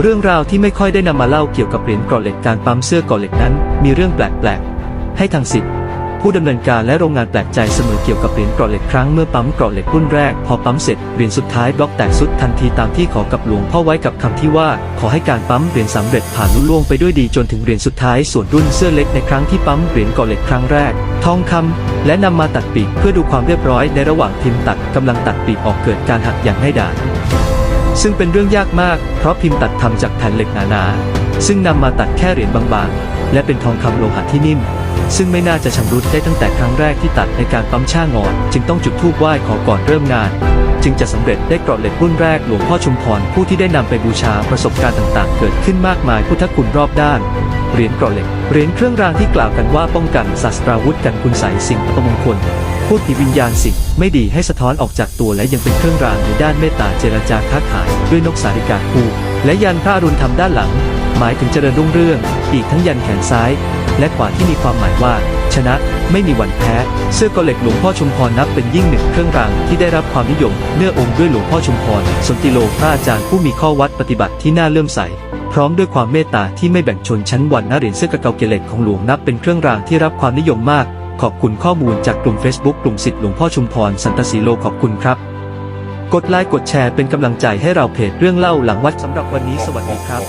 เรื่องราวที่ไม่ค่อยได้นำมาเล่าเกี่ยวกับเหรียญกรอเหล็กการปั๊มเสื้อกรอเหล็กนั้น มีเรื่องแปลกๆ ให้ทางสิทธิ์ ผู้ดำเนินการและโรงงานแปลกใจเสมอเกี่ยวกับเหรียญกรอเหล็กครั้งเมื่อปั๊มกรอเหล็กรุ่นแรก พอปั๊มเสร็จเหรียญสุดท้ายบล็อกแตกสุดทันทีตามที่ขอกับหลวงพ่อไว้กับคำที่ว่า ขอให้การปั๊มเหรียญสำเร็จผ่านลุล่วงไปด้วยดีจนถึงเหรียญสุดท้ายส่วนรุ่นเสื้อเล็กในครั้งที่ปั๊มเหรียญกรอเหล็กครั้งแรก ทองคำและนำมาตัดปีกเพื่อดูความเรียบร้อยในระหว่างพิมพ์ตัดกำลังตัดปีกออกเกิดการหักอย่างง่ายดายซึ่งเป็นเรื่องยากมากเพราะพิมพ์ตัดทำจากแผ่นเหล็กหนาๆซึ่งนำมาตัดแค่เหรียญบางๆ และเป็นทองคำโลหะที่นิ่ม ซึ่งไม่น่าจะชำรุดได้ตั้งแต่ครั้งแรกที่ตัดในการปั๊มช่างอน จึงต้องจุดธูปไหว้ขอก่อนเริ่มงาน จึงจะสำเร็จได้กรอบเหล็กรุ่นแรกหลวงพ่อชุมพรผู้ที่ได้นำไปบูชาประสบการณ์ต่างๆ เกิดขึ้นมากมายพุทธคุณรอบด้านเหรียญกรอบเหล็กเหรียญเครื่องรางที่กล่าวกันว่าป้องกันศาสตราวุธกันคุณใสสิ่งอัปมงคลพูดผีวิญญาณสิ่งไม่ดีให้สะท้อนออกจากตัวและยังเป็นเครื่องรางในด้านเมตตาเจรจาค้าขาย ด้วยนกสาริกาคูและยันพระรุณทำด้านหลัง หมายถึงเจริญรุ่งเรือง อีกทั้งยันแขนซ้าย และขวาที่มีความหมายว่า ชนะไม่มีวันแพ้ เสื้อกอเหล็กหลวงพ่อชุมพรนับเป็นยิ่งหนึ่งเครื่องรางที่ได้รับความนิยมเนื่อองค์ด้วยหลวงพ่อชุมพรสนติโลพระอาจารย์ผู้มีข้อวัดปฏิบัติที่น่าเลื่อมใสพร้อมด้วยความเมตตาที่ไม่แบ่งชนชั้นวรรณเหรียญเสื้อกระเกาเกล็กของหลวงนับเป็นเครื่องรางที่รับความนิยมมาก ขอบคุณข้อมูลจากกลุ่ม Facebook กลุ่มสิทธิ์หลวงพ่อชุมพรสันตสีโลขอบคุณครับ กดไลค์กดแชร์เป็นกำลังใจให้เราเพจเรื่องเล่าหลังวัดสำหรับวันนี้สวัสดีครับ